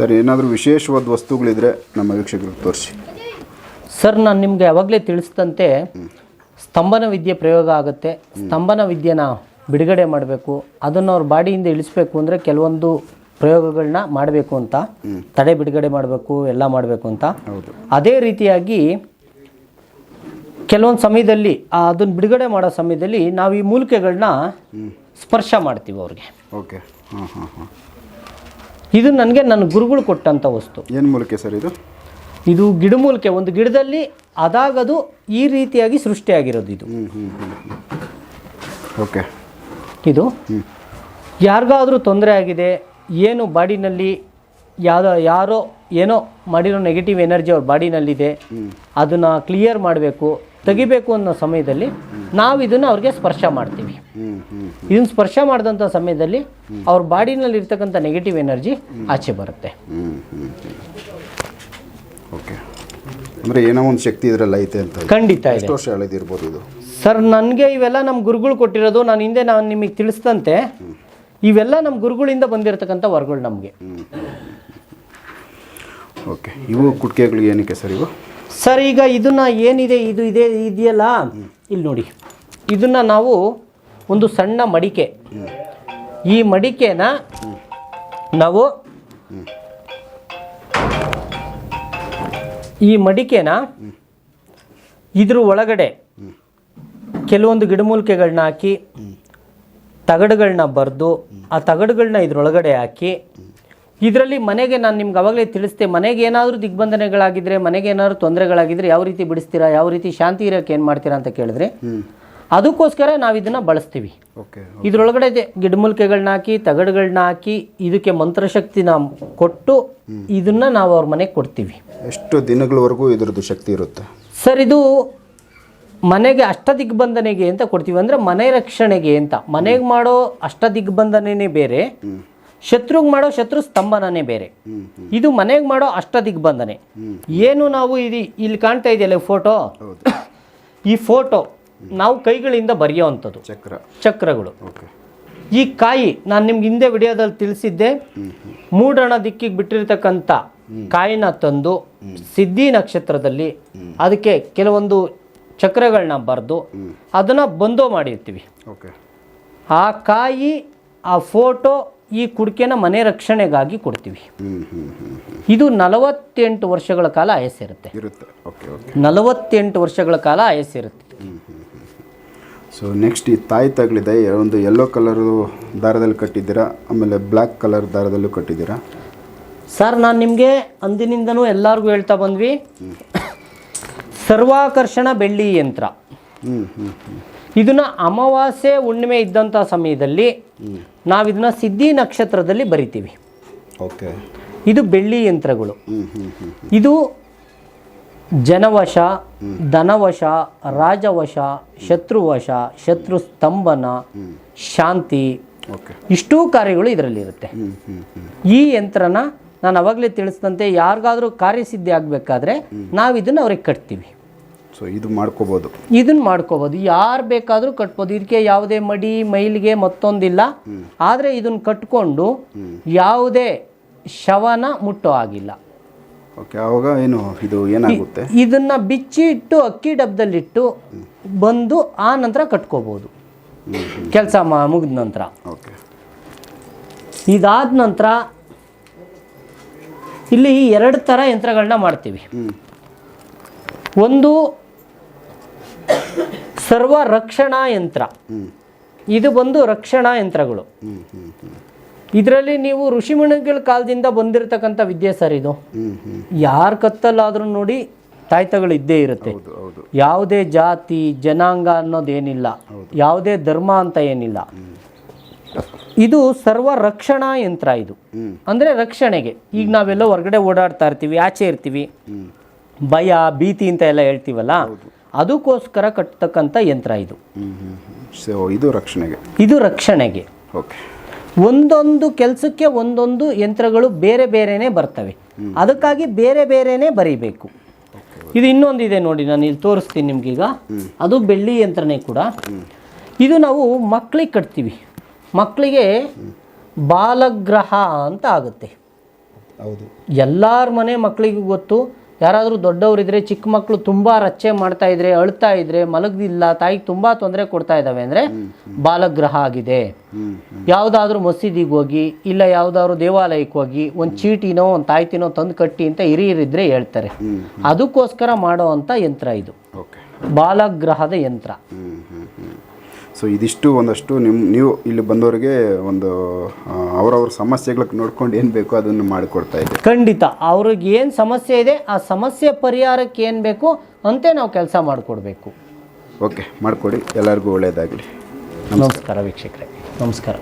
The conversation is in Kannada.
ಸರ್ ಏನಾದರೂ ವಿಶೇಷವಾದ ವಸ್ತುಗಳಿದ್ರೆ ನಮ್ಮ ವೀಕ್ಷಕರಿಗೆ ತೋರಿಸಿ. ಸರ್ ನಾನು ನಿಮಗೆ ಯಾವಾಗಲೇ ತಿಳಿಸಿದಂತೆ ಸ್ತಂಭನ ವಿದ್ಯೆ ಪ್ರಯೋಗ ಆಗುತ್ತೆ. ಸ್ತಂಭನ ವಿದ್ಯೆನ ಬಿಡುಗಡೆ ಮಾಡಬೇಕು. ಅದನ್ನು ಅವ್ರ ಬಾಡಿಯಿಂದ ಇಳಿಸ್ಬೇಕು ಅಂದರೆ ಕೆಲವೊಂದು ಪ್ರಯೋಗಗಳನ್ನ ಮಾಡಬೇಕು ಅಂತ. ತಡೆ ಬಿಡುಗಡೆ ಮಾಡಬೇಕು ಎಲ್ಲ ಮಾಡಬೇಕು ಅಂತ. ಅದೇ ರೀತಿಯಾಗಿ ಕೆಲವೊಂದು ಸಮಯದಲ್ಲಿ ಅದನ್ನು ಬಿಡುಗಡೆ ಮಾಡೋ ಸಮಯದಲ್ಲಿ ನಾವು ಈ ಮೂಲಿಕೆಗಳನ್ನ ಸ್ಪರ್ಶ ಮಾಡ್ತೀವಿ ಅವ್ರಿಗೆ. ಓಕೆ. ಹಾಂ ಹಾಂ ಹಾಂ. ಇದು ನನಗೆ ನನ್ನ ಗುರುಗಳು ಕೊಟ್ಟಂಥ ವಸ್ತು. ಏನು ಮೂಲಕೆ ಸರ್ ಇದು? ಇದು ಗಿಡಮೂಲಿಕೆ ಒಂದು ಗಿಡದಲ್ಲಿ ಅದಾಗದು ಈ ರೀತಿಯಾಗಿ ಸೃಷ್ಟಿಯಾಗಿರೋದು ಇದು. ಓಕೆ ಇದು ಯಾರಿಗಾದರೂ ತೊಂದರೆ ಆಗಿದೆ ಏನು ಬಾಡಿನಲ್ಲಿ ಯಾವುದೋ ಯಾರೋ ಏನೋ ಮಾಡಿರೋ ನೆಗೆಟಿವ್ ಎನರ್ಜಿ ಅವ್ರ ಬಾಡಿನಲ್ಲಿದೆ ಅದನ್ನು ಕ್ಲಿಯರ್ ಮಾಡಬೇಕು ತೆಗಿಬೇಕು ಅನ್ನೋ ಸಮಯದಲ್ಲಿ ನಾವು ಇದನ್ನು ಅವ್ರಿಗೆ ಸ್ಪರ್ಶ ಮಾಡ್ತೀವಿ. ಇದನ್ನು ಸ್ಪರ್ಶ ಮಾಡಿದಂಥ ಸಮಯದಲ್ಲಿ ಅವ್ರ ಬಾಡಿನಲ್ಲಿ ಇರ್ತಕ್ಕಂಥ ನೆಗೆಟಿವ್ ಎನರ್ಜಿ ಆಚೆ ಬರುತ್ತೆ. ಓಕೆ. ಅಂದರೆ ಏನೋ ಒಂದು ಶಕ್ತಿ ಇದರಲ್ಲಿ ಐತೆ ಅಂತ ಖಂಡಿತ ಇದೆ. ಎಷ್ಟು ವರ್ಷ ಹಳೆದಿರ್ಬೋದು ಇದು. ಸರ್ ನನಗೆ ಇವೆಲ್ಲ ನಮ್ಮ ಗುರುಗಳು ಕೊಟ್ಟಿರೋದು ನಾನು ಹಿಂದೆ ನಾನು ನಿಮಗೆ ತಿಳಿಸ್ದಂತೆ ಇವೆಲ್ಲ ನಮ್ಮ ಗುರುಗಳಿಂದ ಬಂದಿರತಕ್ಕಂಥ ವರ್ಗಳು ನಮಗೆ. ಓಕೆ. ಇವು ಕುಟ್ಕೆಗಳು ಏನಕ್ಕೆ ಸರ್ ಇವು? ಸರ್, ಈಗ ಇದನ್ನು ಏನಿದೆ? ಇದು ಇದೆ, ಇದೆಯಲ್ಲ? ಇಲ್ಲಿ ನೋಡಿ. ಇದನ್ನು ನಾವು ಒಂದು ಸಣ್ಣ ಮಡಿಕೆ. ಈ ಮಡಿಕೆನ ನಾವು ಈ ಮಡಿಕೆನ ಇದ್ರ ಒಳಗಡೆ ಕೆಲವೊಂದು ಗಿಡಮೂಲಿಕೆಗಳನ್ನ ಹಾಕಿ ತಗಡುಗಳನ್ನ ಬರೆದು, ಆ ತಗಡುಗಳನ್ನ ಇದ್ರೊಳಗಡೆ ಹಾಕಿ ಇದರಲ್ಲಿ ಮನೆಗೆ ನಾನು ನಿಮ್ಗೆ ಅವಾಗಲೇ ತಿಳಿಸ್ತೆ ಮನೆಗೆ ಏನಾದರೂ ದಿಗ್ಬಂಧನೆಗಳಾಗಿದ್ದರೆ ಮನೆಗೆ ಏನಾದರೂ ತೊಂದರೆಗಳಾಗಿದ್ದರೆ ಯಾವ ರೀತಿ ಬಿಡಿಸ್ತೀರಾ ಯಾವ ರೀತಿ ಶಾಂತಿ ಇರೋಕ್ಕೆ ಏನು ಮಾಡ್ತೀರಾ ಅಂತ ಕೇಳಿದ್ರೆ ಅದಕ್ಕೋಸ್ಕರ ನಾವು ಇದನ್ನು ಬಳಸ್ತೀವಿ. ಓಕೆ ಇದರೊಳಗಡೆ ಗಿಡಮೂಲಿಕೆಗಳನ್ನ ಹಾಕಿ ತಗಡುಗಳನ್ನ ಹಾಕಿ ಇದಕ್ಕೆ ಮಂತ್ರಶಕ್ತಿನ ಕೊಟ್ಟು ಇದನ್ನು ನಾವು ಅವ್ರ ಮನೆಗೆ ಕೊಡ್ತೀವಿ. ಎಷ್ಟು ದಿನಗಳವರೆಗೂ ಇದರದ್ದು ಶಕ್ತಿ ಇರುತ್ತೆ? ಸರ್ ಇದು ಮನೆಗೆ ಅಷ್ಟ ದಿಗ್ಬಂಧನೆಗೆ ಅಂತ ಕೊಡ್ತೀವಿ. ಅಂದರೆ ಮನೆ ರಕ್ಷಣೆಗೆ ಅಂತ. ಮನೆಗೆ ಮಾಡೋ ಅಷ್ಟ ದಿಗ್ಬಂಧನೆನೇ ಬೇರೆ. ಶತ್ರುಗ್ ಮಾಡೋ ಶತ್ರು ಸ್ತಂಭನೇ ಬೇರೆ. ಇದು ಮನೆಗೆ ಮಾಡೋ ಅಷ್ಟ ದಿಗ್ಬಂಧನೆ ಏನು ನಾವು ಇದು ಇಲ್ಲಿ ಕಾಣ್ತಾ ಇದೆಯಲ್ಲ ಫೋಟೋ? ಈ ಫೋಟೋ ನಾವು ಕೈಗಳಿಂದ ಬರೆಯೋ ಅಂಥದ್ದು ಚಕ್ರ. ಚಕ್ರಗಳು. ಈ ಕಾಯಿ ನಾನು ನಿಮ್ಗೆ ಹಿಂದೆ ವಿಡಿಯೋದಲ್ಲಿ ತಿಳಿಸಿದ್ದೆ. ಮೂಡಣ ದಿಕ್ಕಿಗೆ ಬಿಟ್ಟಿರ್ತಕ್ಕಂಥ ಕಾಯಿನ ತಂದು ಸಿದ್ಧಿ ನಕ್ಷತ್ರದಲ್ಲಿ ಅದಕ್ಕೆ ಕೆಲವೊಂದು ಚಕ್ರಗಳನ್ನ ಬರೆದು ಅದನ್ನು ಬಂದೋ ಮಾಡಿರ್ತೀವಿ. ಓಕೆ. ಆ ಕಾಯಿ ಆ ಫೋಟೋ ಈ ಕುಡಿಕೆನ ಮನೆ ರಕ್ಷಣೆಗಾಗಿ ಕೊಡ್ತೀವಿ. ಇದು ನಲವತ್ತೆಂಟು ವರ್ಷಗಳ ಕಾಲ ಆಯಸ್ಸಿರುತ್ತೆ ಇರುತ್ತೆ. ಓಕೆ ಓಕೆ ನಲವತ್ತೆಂಟು ವರ್ಷಗಳ ಕಾಲ ಆಯಸ್ಸಿರುತ್ತೆ ಸೊ ನೆಕ್ಸ್ಟ್ ಈ ತಾಯಿ ತಗಲಿದೆ ಒಂದು ಯೆಲ್ಲೋ ಕಲರ್ ದಾರದಲ್ಲಿ ಕಟ್ಟಿದ್ದೀರಾ? ಆಮೇಲೆ ಬ್ಲ್ಯಾಕ್ ಕಲರ್ ದಾರದಲ್ಲೂ ಕಟ್ಟಿದ್ದೀರಾ? ಸರ್ ನಾನು ನಿಮಗೆ ಅಂದಿನಿಂದನೂ ಎಲ್ಲರಿಗೂ ಹೇಳ್ತಾ ಬಂದ್ವಿ. ಸರ್ವಾಕರ್ಷಣ ಬೆಳ್ಳಿ ಯಂತ್ರ. ಇದನ್ನ ಅಮಾವಾಸ್ಯೆ ಹುಣ್ಣಿಮೆ ಇದ್ದಂಥ ಸಮಯದಲ್ಲಿ ನಾವು ಇದನ್ನ ಸಿದ್ಧಿ ನಕ್ಷತ್ರದಲ್ಲಿ ಬರಿತೀವಿ. ಓಕೆ. ಇದು ಬೆಳ್ಳಿ ಯಂತ್ರಗಳು. ಇದು ಜನವಶ ಧನವಶ ರಾಜವಶ ಶತ್ರುವಶ ಶತ್ರು ಸ್ತಂಭನ ಶಾಂತಿ ಇಷ್ಟೂ ಕಾರ್ಯಗಳು ಇದರಲ್ಲಿರುತ್ತೆ ಈ ಯಂತ್ರನ ನಾನು ಅವಾಗಲೇ ತಿಳಿಸಿದಂತೆ ಯಾರಿಗಾದರೂ ಕಾರ್ಯಸಿದ್ಧಿ ಆಗಬೇಕಾದ್ರೆ ನಾವು ಇದನ್ನು ಅವ್ರಿಗೆ ಕಟ್ತೀವಿ. ಸೊ ಇದು ಮಾಡ್ಕೋಬೋದು. ಇದನ್ನ ಮಾಡ್ಕೋಬೋದು. ಯಾರು ಬೇಕಾದರೂ ಕಟ್ಬೋದು. ಇದಕ್ಕೆ ಯಾವುದೇ ಮಡಿ ಮೈಲಿಗೆ ಮತ್ತೊಂದಿಲ್ಲ. ಆದರೆ ಇದನ್ನ ಕಟ್ಕೊಂಡು ಯಾವುದೇ ಶವನ ಮುಟ್ಟೋ ಆಗಿಲ್ಲ ಓಕೆ ಆವಾಗ ಏನು ಇದು ಏನಾಗುತ್ತೆ? ಇದನ್ನ ಬಿಚ್ಚಿ ಇಟ್ಟು ಅಕ್ಕಿ ಡಬ್ಬದಲ್ಲಿಟ್ಟು ಬಂದು ಆ ನಂತರ ಕಟ್ಕೋಬೋದು. ಕೆಲಸ ಮುಗಿದ ನಂತರ. ಓಕೆ. ಇದಾದ ನಂತರ ಇಲ್ಲಿ ಎರಡು ಥರ ಯಂತ್ರಗಳನ್ನ ಮಾಡ್ತೀವಿ. ಒಂದು ಸರ್ವ ರಕ್ಷಣಾ ಯಂತ್ರ ಇದು ಬಂದು ರಕ್ಷಣಾ ಯಂತ್ರಗಳು ಇದರಲ್ಲಿ ನೀವು ಋಷಿಮುನಿಗಳ ಕಾಲದಿಂದ ಬಂದಿರತಕ್ಕಂಥ ವಿದ್ಯೆ ಸರ್ ಇದು. ಯಾರ ಕತ್ತಲ್ಲಾದರೂ ನೋಡಿ ತಾಯ್ತಗಳು ಇದ್ದೇ ಇರುತ್ತೆ. ಯಾವುದೇ ಜಾತಿ ಜನಾಂಗ ಅನ್ನೋದೇನಿಲ್ಲ. ಯಾವುದೇ ಧರ್ಮ ಅಂತ ಏನಿಲ್ಲ. ಇದು ಸರ್ವ ರಕ್ಷಣಾ ಯಂತ್ರ ಇದು. ಅಂದರೆ ರಕ್ಷಣೆಗೆ. ಈಗ ನಾವೆಲ್ಲ ಹೊರಗಡೆ ಓಡಾಡ್ತಾ ಇರ್ತೀವಿ ಆಚೆ ಇರ್ತೀವಿ. ಭಯ ಭೀತಿ ಅಂತ ಎಲ್ಲ ಹೇಳ್ತೀವಲ್ಲ? ಅದಕ್ಕೋಸ್ಕರ ಕಟ್ಟತಕ್ಕಂಥ ಯಂತ್ರ ಇದು. ಸೊ ಇದು ರಕ್ಷಣೆಗೆ. ಇದು ರಕ್ಷಣೆಗೆ. ಓಕೆ ಒಂದೊಂದು ಕೆಲಸಕ್ಕೆ ಒಂದೊಂದು ಯಂತ್ರಗಳು ಬೇರೆ ಬೇರೆನೇ ಬರ್ತವೆ. ಅದಕ್ಕಾಗಿ ಬೇರೆ ಬೇರೆನೇ ಬರೀಬೇಕು. ಇದು ಇನ್ನೊಂದಿದೆ ನೋಡಿ ನಾನು ಇಲ್ಲಿ ತೋರಿಸ್ತೀನಿ ನಿಮ್ಗೀಗ. ಅದು ಬೆಳ್ಳಿ ಯಂತ್ರನೇ ಕೂಡ. ಇದು ನಾವು ಮಕ್ಕಳಿಗೆ ಕಟ್ತೀವಿ. ಮಕ್ಕಳಿಗೆ ಬಾಲಗ್ರಹ ಅಂತ ಆಗುತ್ತೆ. ಹೌದು. ಎಲ್ಲರ ಮನೆ ಮಕ್ಕಳಿಗೂ ಗೊತ್ತು. ಯಾರಾದರೂ ದೊಡ್ಡವರಿದ್ರೆ ಚಿಕ್ಕ ಮಕ್ಕಳು ತುಂಬ ರಚ್ಚೆ ಮಾಡ್ತಾ ಇದ್ರೆ ಅಳ್ತಾ ಇದ್ರೆ ಮಲಗದಿಲ್ಲ ತಾಯಿಗೆ ತುಂಬ ತೊಂದರೆ ಕೊಡ್ತಾ ಇದ್ದಾವೆ ಅಂದರೆ ಬಾಲಗ್ರಹ ಆಗಿದೆ. ಯಾವುದಾದ್ರೂ ಮಸೀದಿಗೆ ಹೋಗಿ ಇಲ್ಲ ಯಾವುದಾದ್ರು ದೇವಾಲಯಕ್ಕೆ ಹೋಗಿ ಒಂದು ಚೀಟಿನೋ ಒಂದು ತಾಯ್ತಿನೋ ತಂದು ಕಟ್ಟಿ ಅಂತ ಹಿರಿಯರಿದ್ರೆ ಹೇಳ್ತಾರೆ. ಅದಕ್ಕೋಸ್ಕರ ಮಾಡೋ ಅಂಥ ಯಂತ್ರ ಇದು. ಬಾಲಗ್ರಹದ ಯಂತ್ರ. ಸೊ ಇದಿಷ್ಟು ಒಂದಷ್ಟು ನಿಮ್ಮ ನೀವು ಇಲ್ಲಿ ಬಂದವರಿಗೆ ಒಂದು ಅವರವ್ರ ಸಮಸ್ಯೆಗಳಿಗೆ ನೋಡ್ಕೊಂಡು ಏನು ಬೇಕೋ ಅದನ್ನು ಮಾಡಿಕೊಡ್ತಾ ಇದ್ದೀವಿ. ಖಂಡಿತ. ಅವ್ರಿಗೆ ಏನು ಸಮಸ್ಯೆ ಇದೆ ಆ ಸಮಸ್ಯೆ ಪರಿಹಾರಕ್ಕೆ ಏನು ಬೇಕು ಅಂತೆ ನಾವು ಕೆಲಸ ಮಾಡಿಕೊಡ್ಬೇಕು. ಓಕೆ ಮಾಡಿಕೊಡಿ. ಎಲ್ಲರಿಗೂ ಒಳ್ಳೆಯದಾಗಲಿ ನಮಸ್ಕಾರ ವೀಕ್ಷಕರೇ. ನಮಸ್ಕಾರ.